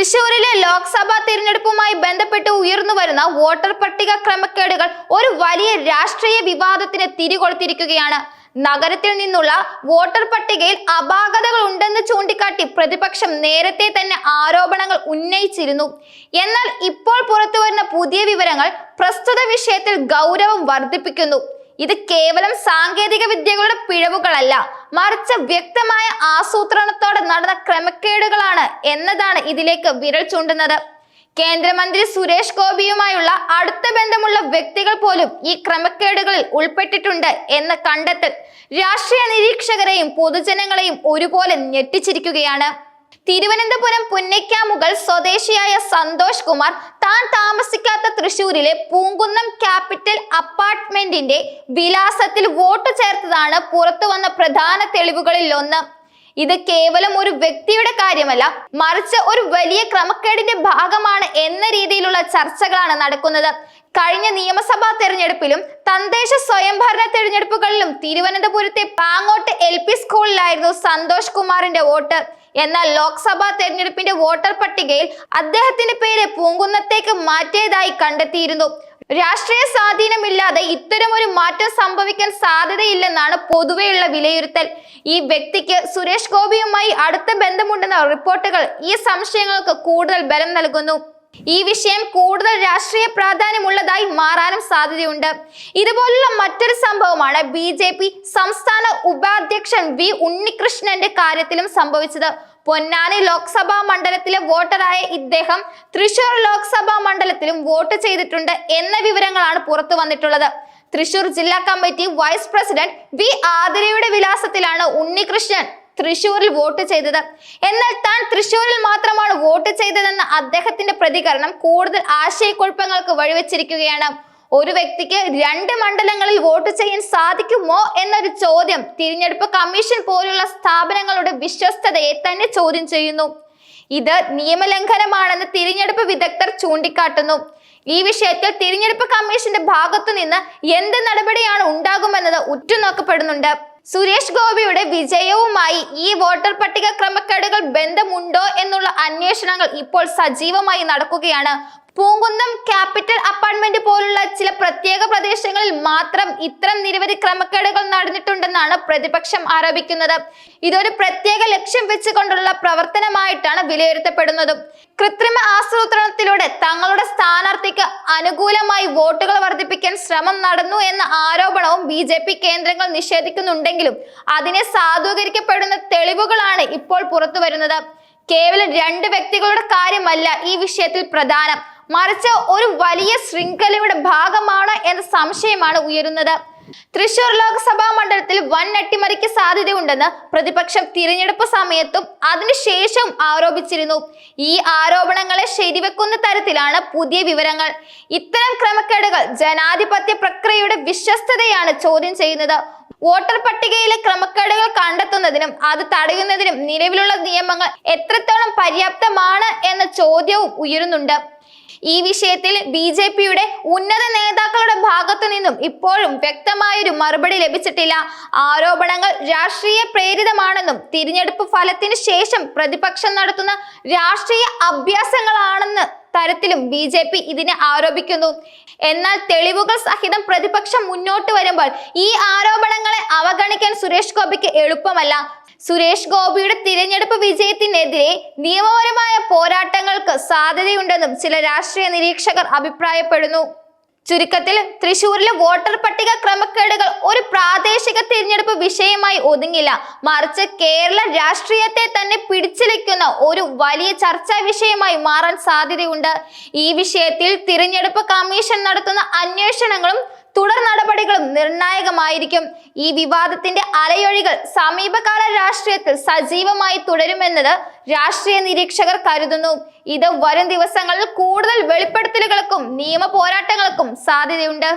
തൃശൂരിലെ ലോക്സഭാ തിരഞ്ഞെടുപ്പുമായി ബന്ധപ്പെട്ട് ഉയർന്നു വരുന്ന വോട്ടർ പട്ടിക ക്രമക്കേടുകൾ ഒരു വലിയ രാഷ്ട്രീയ വിവാദത്തിന് തിരികൊളുത്തിരിക്കുകയാണ്. നഗരത്തിൽ നിന്നുള്ള വോട്ടർ പട്ടികയിൽ അപാകതകൾ ഉണ്ടെന്ന് ചൂണ്ടിക്കാട്ടി പ്രതിപക്ഷം നേരത്തെ തന്നെ ആരോപണങ്ങൾ ഉന്നയിച്ചിരുന്നു. എന്നാൽ ഇപ്പോൾ പുറത്തുവരുന്ന പുതിയ വിവരങ്ങൾ പ്രസ്തുത വിഷയത്തിൽ ഗൗരവം വർദ്ധിപ്പിക്കുന്നു. ഇത് കേവലം സാങ്കേതിക വിദ്യകളുടെ പിഴവുകളല്ല. മറിച്ച് വ്യക്തമായ ആസൂത്രണത്തോടെ നടന്ന ക്രമക്കേടുകളാണ് എന്നതാണ് ഇതിലേക്ക് വിരൽ ചൂണ്ടുന്നത്. കേന്ദ്രമന്ത്രി സുരേഷ് ഗോപിയുമായുള്ള അടുത്ത ബന്ധമുള്ള വ്യക്തികൾ പോലും ഈ ക്രമക്കേടുകളിൽ ഉൾപ്പെട്ടിട്ടുണ്ട് എന്ന കണ്ടെത്തൽ രാഷ്ട്രീയ നിരീക്ഷകരെയും പൊതുജനങ്ങളെയും ഒരുപോലെ ഞെട്ടിച്ചിരിക്കുകയാണ്. തിരുവനന്തപുരം പുന്നയ്ക്കാമുകൾ സ്വദേശിയായ സന്തോഷ് കുമാർ താൻ താമസിക്കാത്ത തൃശൂരിലെ പൂങ്കുന്നം ക്യാപിറ്റൽ അപ്പാർട്ട്മെന്റിന്റെ വിലാസത്തിൽ വോട്ട് ചേർത്തതാണ് പുറത്തു വന്ന പ്രധാന തെളിവുകളിൽ ഒന്ന് ഇത് കേവലം ഒരു വ്യക്തിയുടെ കാര്യമല്ല മറിച്ച് ഒരു വലിയ ക്രമക്കേടിന്റെ ഭാഗമാണ് എന്ന രീതിയിലുള്ള ചർച്ചകളാണ് നടക്കുന്നത്. കഴിഞ്ഞ നിയമസഭാ തെരഞ്ഞെടുപ്പിലും തദ്ദേശ സ്വയംഭരണ തെരഞ്ഞെടുപ്പുകളിലും തിരുവനന്തപുരത്തെ പാങ്ങോട്ട് എൽ സ്കൂളിലായിരുന്നു സന്തോഷ് കുമാറിന്റെ വോട്ട്. എന്നാൽ ലോക്സഭാ തെരഞ്ഞെടുപ്പിന്റെ വോട്ടർ പട്ടികയിൽ അദ്ദേഹത്തിന്റെ പേര് പൂങ്കുന്നത്തേക്ക് മാറ്റിയതായി കണ്ടെത്തിയിരുന്നു. രാഷ്ട്രീയ സ്വാധീനമില്ലാതെ ഒരു മാറ്റം സംഭവിക്കാൻ സാധ്യതയില്ലെന്നാണ് പൊതുവെയുള്ള വിലയിരുത്തൽ. ഈ വ്യക്തിക്ക് സുരേഷ് ഗോപിയുമായി അടുത്ത ബന്ധമുണ്ടെന്ന റിപ്പോർട്ടുകൾ ഈ സംശയങ്ങൾക്ക് കൂടുതൽ ബലം നൽകുന്നു. ഈ വിഷയം കൂടുതൽ രാഷ്ട്രീയ പ്രാധാന്യമുള്ളതായി മാറാനും സാധ്യതയുണ്ട്. ഇതുപോലുള്ള മറ്റൊരു സംഭവമാണ് ബി ജെ പി സംസ്ഥാന ഉപാധ്യക്ഷൻ വി ഉണ്ണികൃഷ്ണന്റെ കാര്യത്തിലും സംഭവിച്ചത്. പൊന്നാനി ലോക്സഭാ മണ്ഡലത്തിലെ വോട്ടറായ ഇദ്ദേഹം തൃശൂർ ലോക്സഭാ മണ്ഡലത്തിലും വോട്ട് ചെയ്തിട്ടുണ്ട് എന്ന വിവരങ്ങളാണ് പുറത്തു വന്നിട്ടുള്ളത്. തൃശൂർ ജില്ലാ കമ്മിറ്റി വൈസ് പ്രസിഡന്റ് വി ആതിരയുടെ വിലാസത്തിലാണ് ഉണ്ണികൃഷ്ണൻ തൃശൂരിൽ വോട്ട് ചെയ്തത്. എന്നാൽ താൻ തൃശൂരിൽ മാത്രമാണ് വോട്ട് ചെയ്തതെന്ന അദ്ദേഹത്തിന്റെ പ്രതികരണം കൂടുതൽ ആശയക്കുഴപ്പങ്ങൾക്ക് വഴിവെച്ചിരിക്കുകയാണ്. ഒരു വ്യക്തിക്ക് രണ്ട് മണ്ഡലങ്ങളിൽ വോട്ട് ചെയ്യാൻ സാധിക്കുമോ എന്നൊരു ചോദ്യം തിരഞ്ഞെടുപ്പ് കമ്മീഷൻ പോലുള്ള സ്ഥാപനങ്ങളുടെ വിശ്വസ്തതയെ തന്നെ ചോദ്യം ചെയ്യുന്നു. ഇത് നിയമലംഘനമാണെന്ന് തിരഞ്ഞെടുപ്പ് വിദഗ്ധർ ചൂണ്ടിക്കാട്ടുന്നു. ഈ വിഷയത്തിൽ തിരഞ്ഞെടുപ്പ് കമ്മീഷന്റെ ഭാഗത്തു നിന്ന് എന്ത് നടപടിയാണ് ഉണ്ടാകുമെന്നത് ഉറ്റുനോക്കപ്പെടുന്നുണ്ട്. സുരേഷ് ഗോപിയുടെ വിജയവുമായി ഈ വോട്ടർ പട്ടിക ക്രമക്കേടുകൾ ബന്ധമുണ്ടോ എന്നുള്ള അന്വേഷണങ്ങൾ ഇപ്പോൾ സജീവമായി നടക്കുകയാണ്. പൂങ്കുന്നം ക്യാപിറ്റൽ അപ്പാർട്ട്മെന്റ് പോലുള്ള ചില പ്രത്യേക പ്രദേശങ്ങളിൽ മാത്രം ഇത്തരം നിരവധി ക്രമക്കേടുകൾ നടന്നിട്ടുണ്ടെന്നാണ് പ്രതിപക്ഷം ആരോപിക്കുന്നത്. ഇതൊരു പ്രത്യേക ലക്ഷ്യം വെച്ചുകൊണ്ടുള്ള പ്രവർത്തനമായിട്ടാണ് വിലയിരുത്തപ്പെടുന്നത്. കൃത്രിമ ആസൂത്രണത്തിലൂടെ സ്ഥാനാർത്ഥിക്ക് അനുകൂലമായി വോട്ടുകൾ വർദ്ധിപ്പിക്കാൻ ശ്രമം നടന്നു എന്ന ആരോപണവും ബി ജെ പി കേന്ദ്രങ്ങൾ നിഷേധിക്കുന്നുണ്ടെങ്കിലും അതിനെ സാധൂകരിക്കപ്പെടുന്ന തെളിവുകളാണ് ഇപ്പോൾ പുറത്തു വരുന്നത് കേവലം രണ്ട് വ്യക്തികളുടെ കാര്യമല്ല ഈ വിഷയത്തിൽ പ്രധാനം. മറിച്ച് ഒരു വലിയ ശൃംഖലയുടെ ഭാഗമാണ് എന്ന സംശയമാണ് ഉയരുന്നത്. തൃശൂർ ലോക്സഭാ മണ്ഡലത്തിൽ വൻ അട്ടിമറിക്ക് സാധ്യതയുണ്ടെന്ന് പ്രതിപക്ഷം തിരഞ്ഞെടുപ്പ് സമയത്തും അതിനുശേഷവും ആരോപിച്ചിരുന്നു. ഈ ആരോപണങ്ങളെ ശരിവെക്കുന്ന തരത്തിലാണ് പുതിയ വിവരങ്ങൾ. ഇത്തരം ക്രമക്കേടുകൾ ജനാധിപത്യ പ്രക്രിയയുടെ വിശ്വസ്തതയാണ് ചോദ്യം ചെയ്യുന്നത്. വോട്ടർ പട്ടികയിലെ ക്രമക്കേടുകൾ കണ്ടെത്തുന്നതിനും അത് തടയുന്നതിനും നിലവിലുള്ള നിയമങ്ങൾ എത്രത്തോളം പര്യാപ്തമാണ് എന്ന ചോദ്യവും ഉയരുന്നുണ്ട്. ഈ വിഷയത്തിൽ ബി ജെ പിയുടെ ഉന്നത നേതാക്കളുടെ ഭാഗത്തു നിന്നും ഇപ്പോഴും വ്യക്തമായൊരു മറുപടി ലഭിച്ചിട്ടില്ല. ആരോപണങ്ങൾ രാഷ്ട്രീയ പ്രേരിതമാണെന്നും തിരഞ്ഞെടുപ്പ് ഫലത്തിന് ശേഷം പ്രതിപക്ഷം നടത്തുന്ന രാഷ്ട്രീയ അഭ്യാസങ്ങളാണെന്ന് തരത്തിലും ബി ജെ പി ഇതിനെ ആരോപിക്കുന്നു. എന്നാൽ തെളിവുകൾ സഹിതം പ്രതിപക്ഷം മുന്നോട്ട് വരുമ്പോൾ ഈ ആരോപണങ്ങളെ അവഗണിക്കാൻ സുരേഷ് ഗോപിക്ക് എളുപ്പമല്ല. സുരേഷ് ഗോപിയുടെ തിരഞ്ഞെടുപ്പ് വിജയത്തിനെതിരെ നിയമപരമായ പോരാട്ടങ്ങൾക്ക് സാധ്യതയുണ്ടെന്നും ചില രാഷ്ട്രീയ നിരീക്ഷകർ അഭിപ്രായപ്പെടുന്നു. ചുരുക്കത്തിൽ തൃശൂരിലെ വോട്ടർ പട്ടിക ക്രമക്കേടുകൾ ഒരു പ്രാദേശിക തിരഞ്ഞെടുപ്പ് വിഷയമായി ഒതുങ്ങില്ല. മറിച്ച് കേരള രാഷ്ട്രീയത്തെ തന്നെ പിടിച്ചിരിക്കുന്ന ഒരു വലിയ ചർച്ചാ വിഷയമായി മാറാൻ സാധ്യതയുണ്ട്. ഈ വിഷയത്തിൽ തിരഞ്ഞെടുപ്പ് കമ്മീഷൻ നടത്തുന്ന അന്വേഷണങ്ങളും തുടർ നടപടികളും നിർണായകമായിരിക്കും. ഈ വിവാദത്തിന്റെ അലയൊഴികൾ സമീപകാല രാഷ്ട്രീയത്തിൽ സജീവമായി തുടരുമെന്നത് രാഷ്ട്രീയ നിരീക്ഷകർ കരുതുന്നു. ഇത് വരും ദിവസങ്ങളിൽ കൂടുതൽ വെളിപ്പെടുത്തലുകൾക്കും നിയമ പോരാട്ടങ്ങൾക്കും സാധ്യതയുണ്ട്.